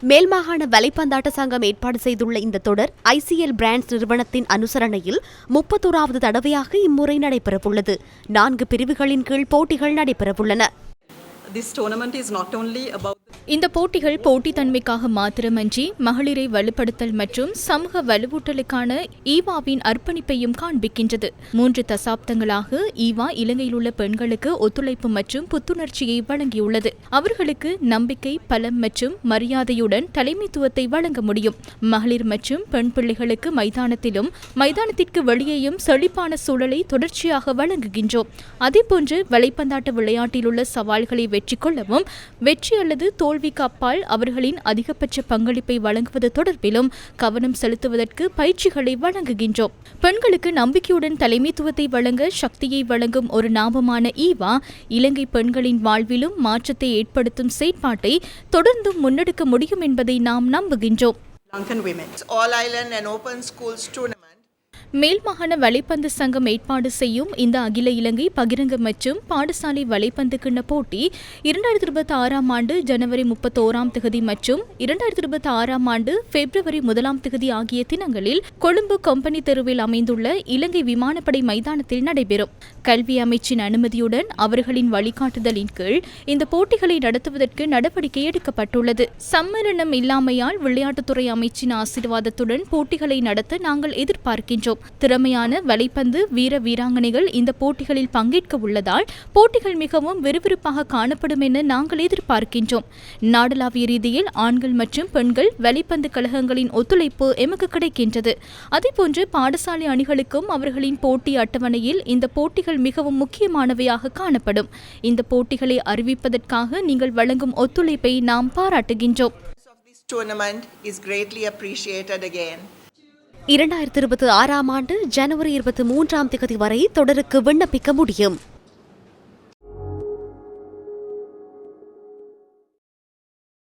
மேல் மாகாண வலைப்பந்தாட்ட சங்கம் ஏற்பாடு செய்துள்ள இந்த தொடர் ஐசிஎல் பிராண்ட்ஸ் நிறுவனத்தின் அனுசரணையில் முப்பத்தோராவது தடவையாக இம்முறை நடைபெறவுள்ளது. நான்கு பிரிவுகளின் கீழ் போட்டிகள் நடைபெறவுள்ளன. This tournament is not only about இந்த போட்டிகள் போட்டித்தன்மைக்காக மாத்திரமன்றி மகளிரை வலுப்படுத்தல் மற்றும் சமூக வலுவூட்டலுக்கான ஈவாவின் அர்ப்பணிப்பையும் காண்பிக்கின்றது. மூன்று தசாப்தங்களாக ஈவா இலங்கையில் உள்ள பெண்களுக்கு ஒத்துழைப்பு மற்றும் புத்துணர்ச்சியை வழங்கியுள்ளது. அவர்களுக்கு நம்பிக்கை பலம் மற்றும் மரியாதையுடன் தலைமைத்துவத்தை வழங்க முடியும். மகளிர் மற்றும் பெண் பிள்ளைகளுக்கு மைதானத்திலும் மைதானத்திற்கு வெளியேயும் செழிப்பான சூழலை தொடர்ச்சியாக வழங்குகின்றோம். அதேபோன்று வலைப்பந்தாட்ட விளையாட்டில் உள்ள சவால்களை வெற்றி கொள்ளவும் வெற்றி அல்லது தோல் தோல்விக்கு அப்பால் அவர்களின் அதிகபட்ச பங்களிப்பை வழங்குவது தொடர்பிலும் கவனம் செலுத்துவதற்கு பயிற்சிகளை வழங்குகின்றோம் பெண்களுக்கு நம்பிக்கையுடன் தலைமைத்துவத்தை வழங்க சக்தியை வழங்கும் ஒரு நாமமான ஈவா இலங்கை பெண்களின் வாழ்விலும் மாற்றத்தை ஏற்படுத்தும் செயற்பாட்டை தொடர்ந்து முன்னெடுக்க முடியும் என்பதை நாம் நம்புகின்றோம் Lankan women. All Island and Open Schools Tournament. மேல் மாகாண வலைப்பந்து சங்கம் ஏற்பாடு செய்யும் இந்த அகில இலங்கை பகிரங்க மற்றும் பாடசாலை வலைப்பந்து கிண்ண போட்டி இரண்டாயிரத்தி இருபத்தி ஆறாம் ஆண்டு ஜனவரி முப்பத்தோராம் திகதி மற்றும் இரண்டாயிரத்தி இருபத்தி ஆறாம் ஆண்டு பிப்ரவரி முதலாம் திகதி ஆகிய தினங்களில் கொழும்பு கம்பெனி தெருவில் அமைந்துள்ள இலங்கை விமானப்படை மைதானத்தில் நடைபெறும். கல்வி அமைச்சின் அனுமதியுடன் அவர்களின் வழிகாட்டுதலின் கீழ் இந்த போட்டிகளை நடத்துவதற்கு நடவடிக்கை எடுக்கப்பட்டுள்ளது. சம்மேளனம் இல்லாமையால் விளையாட்டுத்துறை அமைச்சின் ஆசீர்வாதத்துடன் போட்டிகளை நடத்த நாங்கள் எதிர்பார்க்கின்றோம். திறமையான வலைப்பந்து வீர வீராங்கனைகள் இந்த போட்டிகளில் பங்கேற்க உள்ளதால் போட்டிகள் மிகவும் விறுவிறுப்பாக காணப்படும் என நாங்கள் எதிர்பார்க்கின்றோம். நாடளாவிய ரீதியில் ஆண்கள் மற்றும் பெண்கள் வலைப்பந்து கழகங்களின் ஒத்துழைப்பு எமக்கு கிடைக்கின்றது. அதேபோன்று பாடசாலை அணிகளுக்கும் அவர்களின் போட்டி அட்டவணையில் இந்த போட்டிகள் மிகவும் முக்கியமானவையாக காணப்படும். இந்த போட்டிகளை அறிவிப்பதற்காக நீங்கள் வழங்கும் ஒத்துழைப்பை நாம் பாராட்டுகின்றோம். Tournament is greatly appreciated again. இரண்டாயிரத்தி இருபத்தி ஆறாம் ஆண்டு ஜனவரி இருபத்தி மூன்றாம் தேதி வரை தொடருக்கு விண்ணப்பிக்க முடியும்.